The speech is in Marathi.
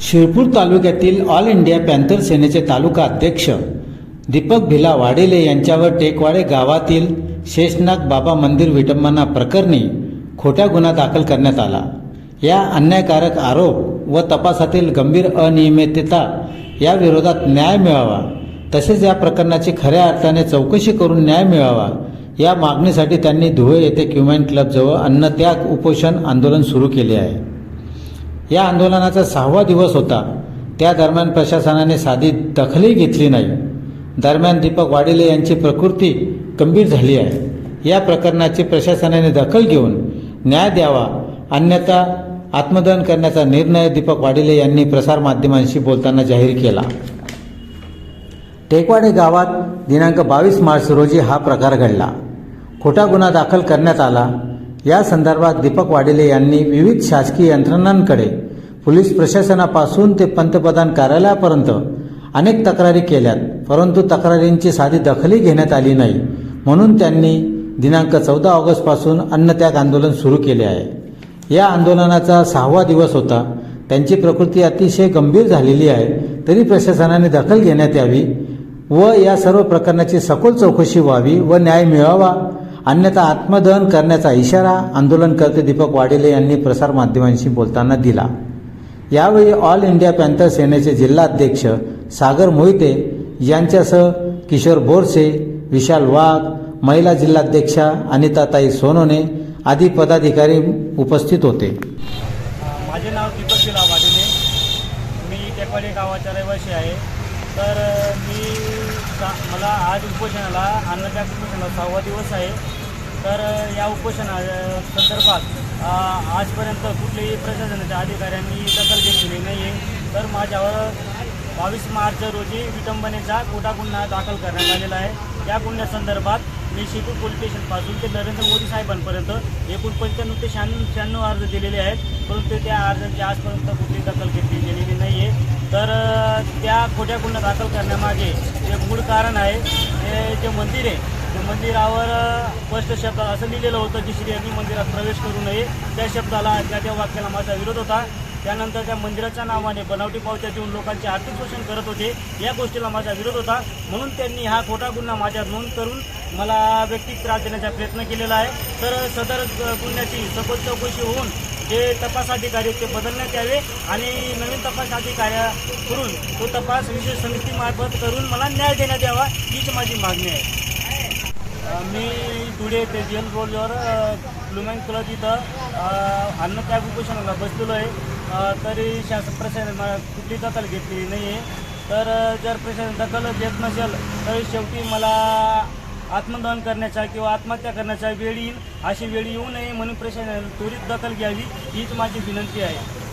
शिरपूर तालुक्यातील ऑल इंडिया पॅन्थर सेनेचे तालुका अध्यक्ष दीपक भिला वाडेले यांच्यावर टेकवाडे गावातील शेषनाग बाबा मंदिर विटंबना प्रकरणी खोट्या गुन्हा दाखल करण्यात आला. या अन्यायकारक आरोप व तपासातील गंभीर अनियमितता या विरोधात न्याय मिळावा तसेच या प्रकरणाची खऱ्या अर्थाने चौकशी करून न्याय मिळावा या मागणीसाठी त्यांनी धुळे येथे क्युमॅन क्लबजवळ अन्नत्याग उपोषण आंदोलन सुरू केले आहे. या आंदोलनाचा सहावा दिवस होता. त्या दरम्यान प्रशासनाने साधी दखलही घेतली नाही. दरम्यान दीपक वाडेले यांची प्रकृती गंभीर झाली आहे. या प्रकरणाची प्रशासनाने दखल घेऊन न्याय द्यावा अन्यथा आत्मदहन करण्याचा निर्णय दीपक वाडेले यांनी प्रसारमाध्यमांशी बोलताना जाहीर केला. टेकवाडे गावात दिनांक बावीस मार्च रोजी हा प्रकार घडला. खोटा गुन्हा दाखल करण्यात आला. या संदर्भात दीपक वाडेले यांनी विविध शासकीय यंत्रणांकडे पोलीस प्रशासनापासून ते पंतप्रधान कार्यालयापर्यंत अनेक तक्रारी केल्यात परंतु तक्रारींची साधी दखलही घेण्यात आली नाही. म्हणून त्यांनी दिनांक चौदा ऑगस्टपासून अन्नत्याग आंदोलन सुरू केले आहे. या आंदोलनाचा सहावा दिवस होता. त्यांची प्रकृती अतिशय गंभीर झालेली आहे. तरी प्रशासनाने दखल घेण्यात यावी व या सर्व प्रकरणाची सखोल चौकशी व्हावी व न्याय मिळावा अन्यथा आत्मदहन करण्याचा इशारा आंदोलनकर्ते दीपक वाडेले यांनी प्रसारमाध्यमांशी बोलताना दिला. यावेळी ऑल इंडिया पॅन्थर सेनेचे जिल्हाध्यक्ष सागर मोहिते यांच्यासह किशोर बोरसे विशाल वाघ महिला जिल्हाध्यक्षा अनिताताई सोनोने आदी पदाधिकारी उपस्थित होते. माझे नाव दीपक वाडेले. मी टेकवाडे गावाचा रहिवासी आहे. तर मी मला आज उपोषणाला अन्नत्याग उपोषणाला सहावा दिवस आहे. तर या उपोषणा संदर्भात आजपर्यंत कुठल्याही प्रशासनाच्या अधिकाऱ्यांनी दखल घेतलेली नाही आहे. तर माझ्यावर बावीस मार्च रोजी विटंबनेचा खोटा गुन्हा दाखल करण्यात आलेला आहे. या गुन्ह्यासंदर्भात मी शेतू पोलीस स्टेशनपासून ते नरेंद्र मोदी साहेबांपर्यंत एकूण पंच्याण्णव ते शहाण्णव शहाण्णव अर्ज दिलेले आहेत. परंतु त्या अर्जांची आजपर्यंत कुठली दखल घेतली गेलेली नाही आहे. तर त्या खोट्या गुन्हा दाखल करण्यामागे जे मूळ कारण आहे ते जे मंदिर आहे ते मंदिरावर स्पष्ट शब्द असं लिहिलेलं होतं की श्री यांनी मंदिरात प्रवेश करू नये. त्या शब्दाला त्या त्या वाक्याला माझा विरोध होता. त्यानंतर त्या मंदिराच्या नावाने बनावटी पावत्या देऊन लोकांचे आर्थिक शोषण करत होते. या गोष्टीला माझा विरोध होता. म्हणून त्यांनी हा खोटा गुन्हा माझ्या नोंद करून मला व्यक्तिक त्रास देण्याचा प्रयत्न केलेला आहे. तर सदर गुन्ह्याची सखोल चौकशी होऊन जे तपास अधिकारी ते बदलण्यात यावे आणि नवीन तपास अधिकारी करून तो तपास विशेष समितीमार्फत करून मला न्याय देण्यात यावा हीच माझी मागणी आहे. मी धुळे ते एल रोडवर ब्लुमॅन क्लब इथं अ, अन्नत्याग उपोषणाला बसलेलो आहे. तरी शासन प्रशासन मला कुठली दखल घेतली नाही आहे तर जर प्रशासन दखल घेत नसेल तर शेवटी मला आत्मदहन करण्याच्या किंवा आत्महत्या करण्याच्या वेळ येईल अशी वेळ येऊ नये म्हणून प्रशासनाने त्वरित दखल घ्यावी हीच माझी विनंती आहे.